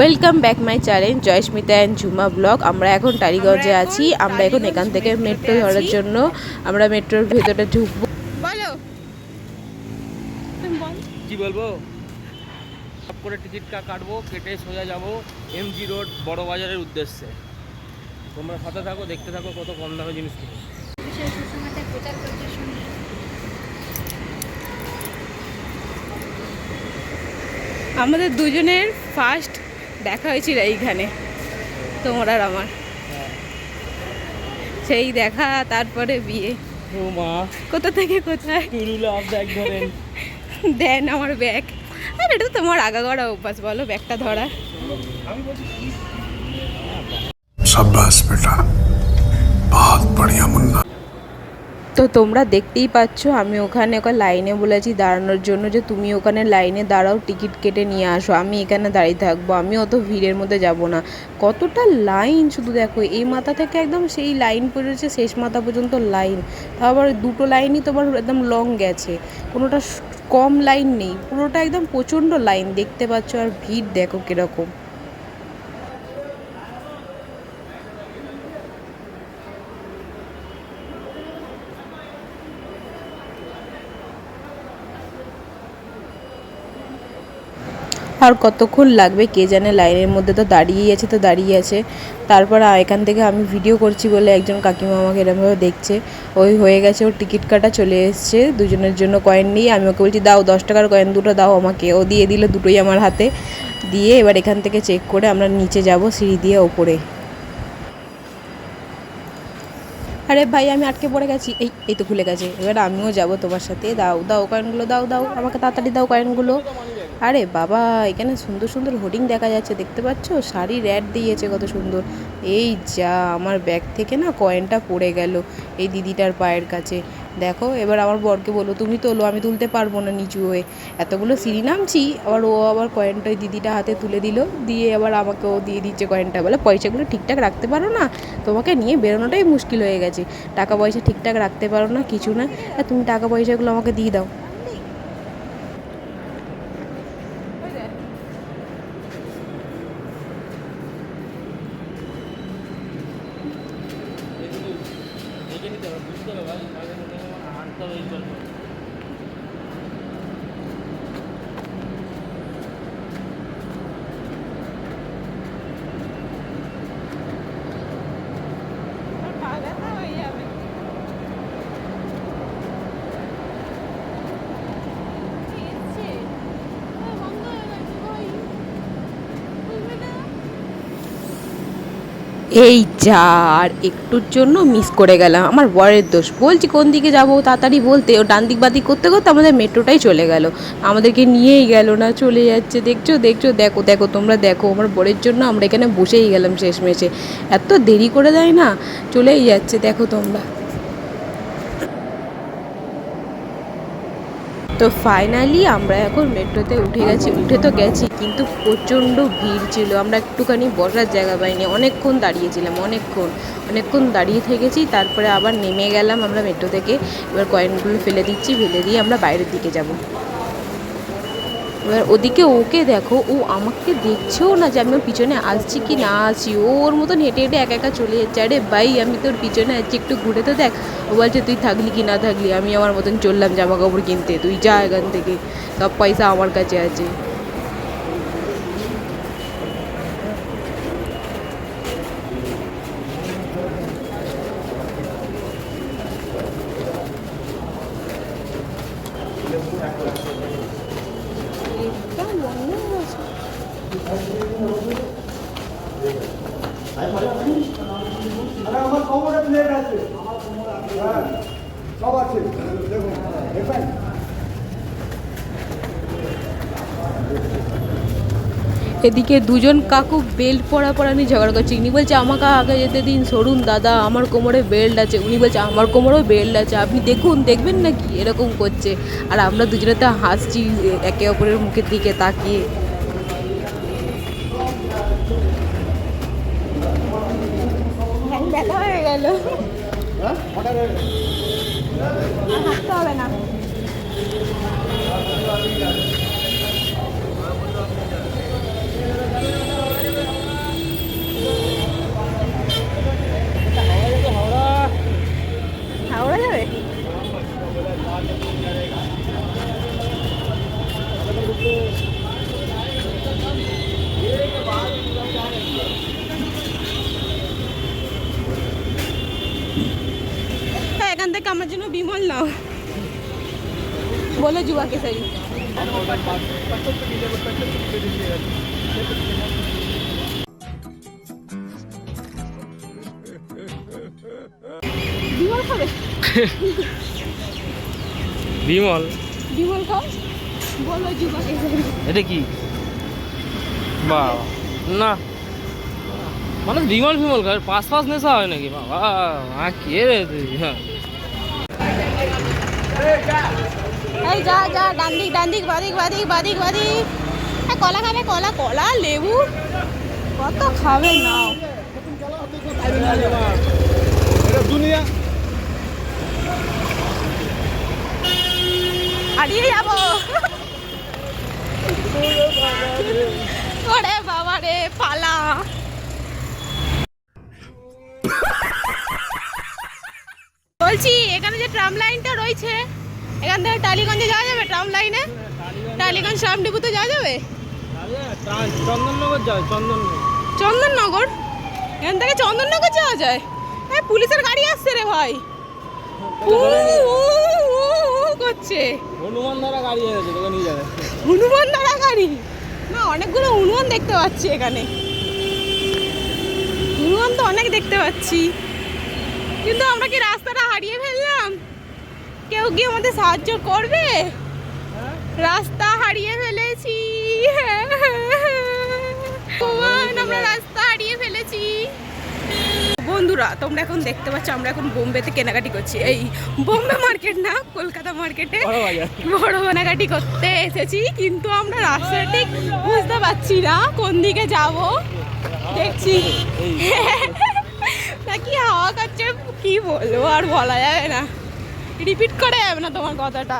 Welcome back my channel Joysmita and Jhuma blog আমরা এখন টালিগঞ্জে আছি। আমরা এখন এখান থেকে মেট্রো ধরার জন্য আমরা মেট্রোর ভেতরে ঢুকবো। বলো। কি বলব? সব করে টিকিটটা কাটবো কেটে সোজা যাব এমজি রোড বড় বাজারের উদ্দেশ্যে। তোমরা সাথে থাকো দেখতে থাকো কত কম দামে জিনিস কিনে আমাদের দুজনের ফার্স্ট দেখা হয়েছিল এইখানে তোমার আর আমার। সেই দেখা তারপরে বিয়ে। কোথা থেকে কোথায়? দেন আমার ব্যাগ। আর এটা তোমার আগা গড়া অভ্যাস বলো ব্যাগটা ধরা। সাব্বাস বেটা। বহুত বড়িয়া মুন্না। তো তোমরা দেখতেই পাচ্ছ, আমি ওখানে ওখানে লাইনে বলেছি দাঁড়ানোর জন্য যে তুমি ওখানে লাইনে দাঁড়াও, টিকিট কেটে নিয়ে আসো, আমি এখানে দাঁড়িয়ে থাকব, আমি অত ভিড়ের মধ্যে যাব না। কতটা লাইন শুধু দেখো, এই মাথা থেকে একদম সেই লাইন পড়েছে, শেষ মাথা পর্যন্ত লাইন। তারপর দুটো লাইনই তোমার একদম লং গেছে। কোনোটা কম লাইন নেই, পুরোটা একদম প্রচণ্ড লাইন, দেখতে পাচ্ছ আর ভিড় দেখো কীরকম। আর কতক্ষণ লাগবে কে জানে, লাইনের মধ্যে তো দাঁড়িয়েই আছে, তো দাঁড়িয়ে আছে। তারপর এখান থেকে আমি ভিডিও করছি বলে একজন কাকিমা আমাকে এরমভাবে দেখছে। ওই হয়ে গেছে, ওর টিকিট কাটা চলে এসছে। দুজনের জন্য কয়েন নিয়ে আমি ওকে বলছি, দাও, দশ টাকার কয়েন দুটো দাও আমাকে। ও দিয়ে দিল দুটোই আমার হাতে। দিয়ে এবার এখান থেকে চেক করে আমরা নিচে যাব সিঁড়ি দিয়ে ওপরে। আরে ভাই, আমি আটকে পড়ে গেছি। এই এই তো খুলে গেছে। এবার আমিও যাব তোমার সাথে। দাও দাও কয়েনগুলো দাও দাও। আমাকে তাড়াতাড়ি দাও কয়েনগুলো আরে বাবা, এখানে সুন্দর সুন্দর হোর্ডিং দেখা যাচ্ছে, দেখতে পাচ্ছ? শাড়ির অ্যাড দিয়েছে কত সুন্দর। এই যা, আমার ব্যাগ থেকে না কয়েনটা পড়ে গেল এই দিদিটার পায়ের কাছে। দেখো, এবার আমার বরকে বলো, তুমি তোলো, আমি তুলতে পারব না নিচু হয়ে। এতগুলো সিঁড়ি নামছি, আবার ও আবার কয়েনটা ওই দিদিটা হাতে তুলে দিল, দিয়ে আবার আমাকে ও দিয়ে দিচ্ছে কয়েনটা। বলে, পয়সাগুলো ঠিকঠাক রাখতে পারো না, তোমাকে নিয়ে বেরোনোটাই মুশকিল হয়ে গেছে। টাকা পয়সা ঠিকঠাক রাখতে পারো না, কিছু না। তুমি টাকা পয়সাগুলো আমাকে দিয়ে দাও দেখে নিতে হবে বুঝতে হবে ভাই মাঝে মধ্যে আমার হাঁটতে হবে এই জন্য এই যা আর একটুর জন্য মিস করে গেলাম। আমার বরের দোষ। বলছি, কোন দিকে যাব? তাড়াতাড়ি বলতে। ও ডান দিক বাদিক করতে করতে আমাদের মেট্রোটাই চলে গেল। আমাদেরকে নিয়েই গেল না, চলে যাচ্ছে। দেখছ দেখছ? দেখো দেখো, তোমরা দেখো। আমার বরের জন্য আমরা এখানে বসেই গেলাম শেষমেশে। এত দেরি করে দেয় না? চলেই যাচ্ছে, দেখো তোমরা। তো ফাইনালি আমরা এখন মেট্রোতে উঠে গেছি, উঠে তো গেছি কিন্তু প্রচণ্ড ভিড় ছিল। আমরা একটুখানি বসার জায়গা পাইনি, অনেকক্ষণ দাঁড়িয়েছিলাম, অনেকক্ষণ অনেকক্ষণ দাঁড়িয়ে থেকেছি, তারপরে আবার নেমে গেলাম আমরা মেট্রো থেকে। এবার কয়েনগুলো ফেলে দিচ্ছি, ফেলে দিয়ে আমরা বাইরের দিকে যাব। এবার ওদিকে ওকে দেখো, ও আমাকে দেখছেও না যে আমি ওর পিছনে আসছি কি না আসছি। ওর মতন হেঁটে হেঁটে একা একা চলে যাচ্ছে। আরে ভাই, আমি তোর পিছনে আছি, একটু ঘুরে তো দেখ। ও বলছে, তুই থাকলি কি না থাকলি? আমি আমার মতন চললাম জামা কাপড় কিনতে। তুই যা এখান থেকে। সব পয়সা আমার কাছে আছে আরে আমার কোমরে প্লেট আছে হ্যাঁ সব আছে দেখুন দেখবেন এদিকে দুজন কাকু বেল্ট পরা পরা নিয়ে ঝগড়া করছে। ইনি বলছে আমাকে আগে যেতে দিন সরুন দাদা আমার কোমরে বেল্ট আছে। উনি বলছে আমার কোমরেও বেল্ট আছে আপনি দেখুন দেখবেন নাকি? এরকম করছে। আর আমরা দুজনে তো হাসছি একে অপরের মুখের দিকে তাকিয়ে। ব্যথা হয়ে গেল। হ্যাঁ হবে না তাহলে কি আমার জন্য বিমল নাও বলো যুবা কেসারি বিমল খাবে? বিমল? বিমল খাও। বলো যুবা এটা কি? বা না। মানে বিমল ফিমল খায় পাঁচ পাঁচ নেশা হয় নাকি? বাবা কে রে তুই? হ্যাঁ। এই যা যা, ডান দিক ডান দিক বাদিক বাদিক বাদিক বাদিক হ্যাঁ কলা খাবে, কলা কলা, লেবু? কত খাবে দুনিয়া হারিয়ে যাব। ওরে বাবা রে, পালা। বলছি, এখানে যে ট্রাম লাইনটা রয়েছে এখান থেকে টালিগঞ্জে যাওয়া যাবে? ট্রাম লাইনে? টালিগঞ্জ শ্যামডিপুতে যাওয়া যাবে? চন্দননগর যাও চন্দননগর। চন্দননগর? এখান থেকে চন্দননগর যাওয়া যায়? হ্যাঁ পুলিশের গাড়ি আসছে রে ভাই। করছে। হনুমান দ্বারা গাড়ি তোকে নিয়ে যাবে। হনুমান দাঁড়া গাড়ি? না অনেকগুলো হনুমান দেখতে পাচ্ছি এখানে। হনুমান তো অনেক দেখতে পাচ্ছি। কিন্তু আমরা কি রাস্তাটা হারিয়ে ফেললাম? কেউ কি আমাদের সাহায্য করবে? রাস্তা হারিয়ে ফেলেছি। ভগবান, আমরা রাস্তা হারিয়ে ফেলেছি। বন্ধুরা তোমরা এখন দেখতে পাচ্ছ আমরা এখন বোম্বেতে কেনাকাটি করছি। এই বোম্বে মার্কেট না কলকাতা মার্কেটে বড় কেনাকাটি করতে এসেছি কিন্তু আমরা রাস্তা ঠিক বুঝতে পারছি না কোন দিকে যাব। দেখছি। নাকি হাওয়া কাচ্ছে কি বলব আর বলা যাবে না। রিপিট করা যাবে না তোমার কথাটা।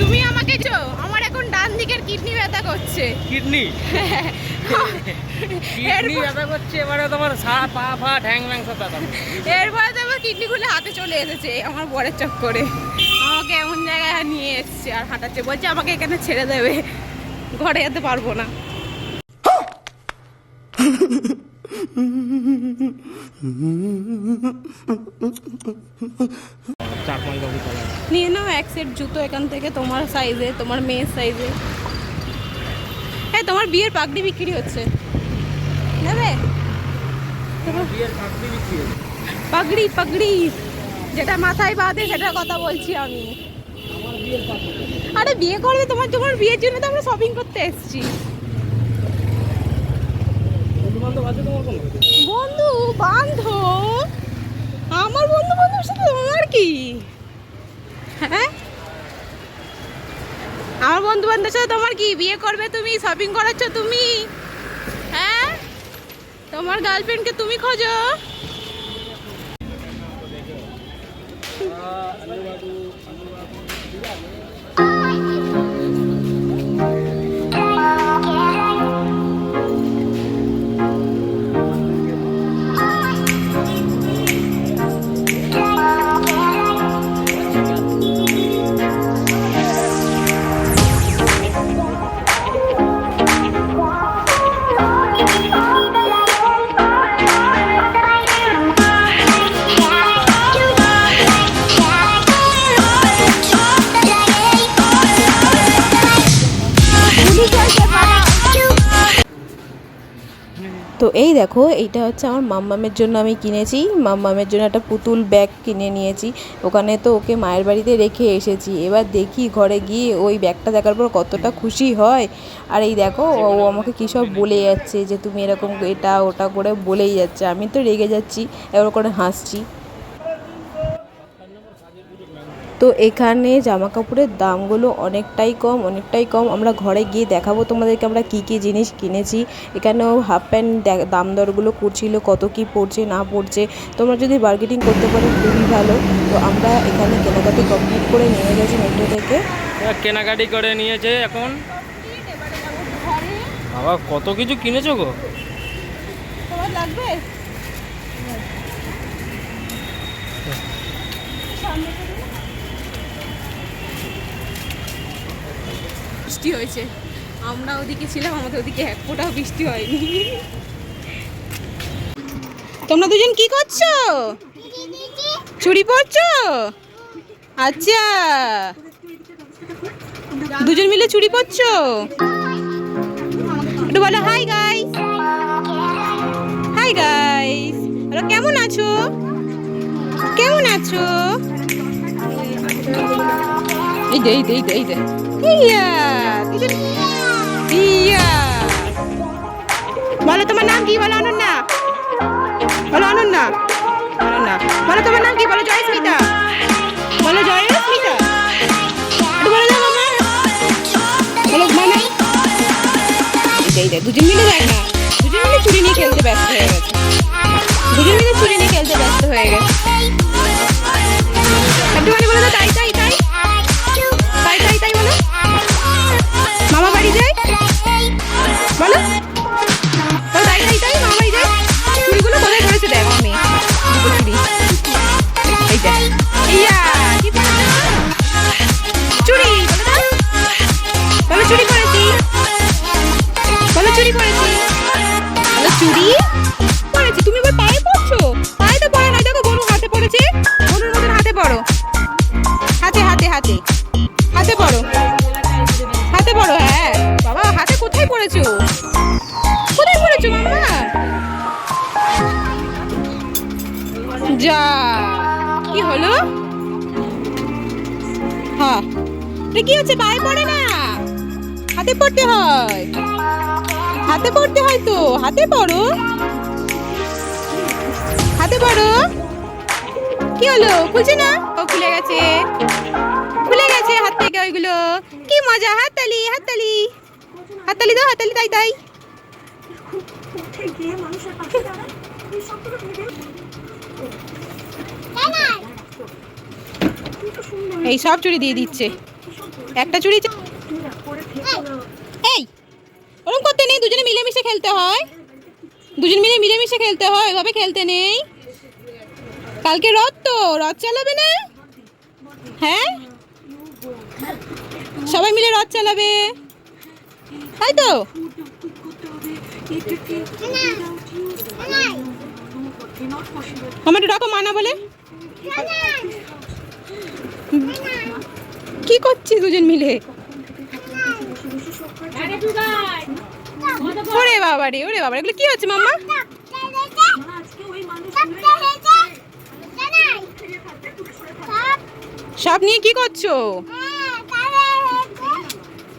তুমি আমাকে চো আমার এখন ডান দিকের কিডনি ব্যথা করছে। কিডনি? কিডনি ব্যথা করছে এবারে তোমার সারা পা ফা ঠ্যাং ম্যাং সব ব্যথা করছে। এরপরে তো আমার কিডনি খুলে হাতে চলে এসেছে আমার বরের চক্করে। আমাকে এমন জায়গায় নিয়ে এসছে আর হাঁটাচ্ছে বলছে আমাকে এখানে ছেড়ে দেবে। ঘরে যেতে পারব না। নিয়ে নাও এক সেট জুতো এখান থেকে, তোমার সাইজে তোমার মেয়ের সাইজে হ্যাঁ তোমার বিয়ের পাগড়ি বিক্রি হচ্ছে। নেবে পাগড়ি। পাগড়ি। যেটা মাথায় বাঁধে, সেটার কথা বলছি আমি। আরে, বিয়ে করবে তোমার তোমার বিয়ের জন্য তো আমরা শপিং করতে এসেছি? বন্ধু, বান্ধব। আমার বন্ধু বান্ধবের সাথে তোমার কি? হ্যাঁ? আমার বন্ধু বান্ধবের সাথে তোমার কি বিয়ে করবে তুমি? শপিং করাচ্ছ তুমি? হ্যাঁ? তোমার গার্লফ্রেন্ডকে তুমি খোঁজো। এই দেখো, এইটা হচ্ছে আমার মাম্মামের জন্য আমি কিনেছি। মাম্মামের জন্য একটা পুতুল ব্যাগ কিনে নিয়েছি। ওখানে তো ওকে মায়ের বাড়িতে রেখে এসেছি। এবার দেখি ঘরে গিয়ে ওই ব্যাগটা দেখার পর কতটা খুশি হয়। আর এই দেখো, ও আমাকে কী সব বলে যাচ্ছে যে, তুমি এরকম এটা ওটা করে বলেই যাচ্ছে। আমি তো রেগে যাচ্ছি, এবার করে হাসছি। তো এখানে জামা কাপড়ের দামগুলো অনেকটাই কম অনেকটাই কম। আমরা ঘরে গিয়ে দেখাবো তোমাদেরকে আমরা কী কী জিনিস কিনেছি। এখানেও হাফ প্যান্ট দাম দরগুলো করছিল কত কি পড়ছে না পড়ছে। তোমরা যদি বার্গেটিং করতে পারো খুবই ভালো। তো আমরা এখানে কেনাকাটি কমপ্লিট করে নিয়ে গেছি মেট্রো থেকে। কেনাকাটি করে নিয়েছে এখন। বাবা কত কিছু কিনেছো গো? তোমার লাগবে? বৃষ্টি হয়েছে। আমরা ওদিকে ছিলাম, আমাদের ওদিকে এক ফোঁটাও বৃষ্টি হয়নি। তোমরা দুজন কি করছ? চুরি পড়ছো আচ্ছা। দুজন মিলে চুরি পড়ছো একটু বলো হাই গাইস হাই গাইস বলো, কেমন আছো? কেমন আছো? এই দে এই দে এই দে। বলো তোমার নাম কি বলো অনন্যা বলো অনন্যা অনন্যা বলো তোমার নাম কি বলো জয়স্মিতা বলো জয়স্মিতা বলো দাও মামা বলো মামা এই দে দুজন মিলে যায় না দুজন মিলে চুরি নিয়ে খেলতে ব্যস্ত হয়ে গেছে দুজন মিলে চুরি নিয়ে খেলতে ব্যস্ত হয়ে গেছে কোথায় পড়েছো মামা? যা, কি হলো? হ্যাঁ কি হচ্ছে? পায়ে পড়ে না। হাতে পড়তে হয়। হাতে পড়তে হয় তো। হাতে পড়ো। হাতে পড়ো। কি হলো? খুলছে না? ও খুলে গেছে। খুলে গেছে হাত থেকে ওইগুলো। কি মজা, হাততালি হাততালি। হাততালি দাও, হাততালি, তাই তাই। এই সব চুরি দিয়ে দিচ্ছে। একটা চুরি এই ওরকম করতে নেই, দুজনে মিলেমিশে খেলতে হয়। দুজন মিলে মিলেমিশে খেলতে হয়, এভাবে খেলতে নেই। কালকে রথ তো, রথ চালাবে না? হ্যাঁ? সবাই মিলে রথ চালাবে। তাই তো? আমার ডাকো মানা বলে। কি করছিস দুজন মিলে? ওরে বাবা রে ওরে বাবা এগুলো কি হচ্ছে মাম্মা? সব নিয়ে কি করছ?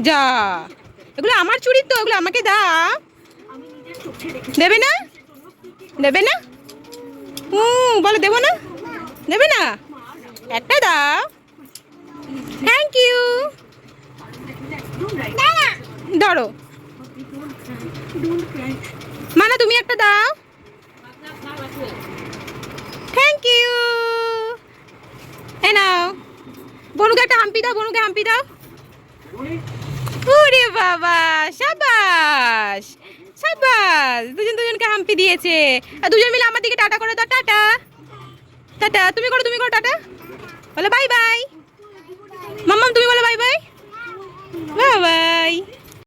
যা। এগুলো আমার চুরি তো ওগুলো আমাকে দাও দেবে না? দেবে না? হুম, বলো, দেবো না? দেবে না? একটা দাও। থ্যাংক ইউ ধরো। মানা, তুমি একটা দাও। থ্যাংক ইউ এ নাও। বনুকে একটা হাম্পি দাও, বনুকে হাম্পি দাও। ওরে বাবা, সাবাস সাবাস, দুজন দুজনকে হাম্পি দিয়েছে। আর দুজন মিলে আমার দিকে টাটা করে দাও, টাটা। টাটা, তুমি করো তুমি করো, টাটা। বলো বাই বাই মাম্মাম, তুমি বলো বাই বাই বাই বাই।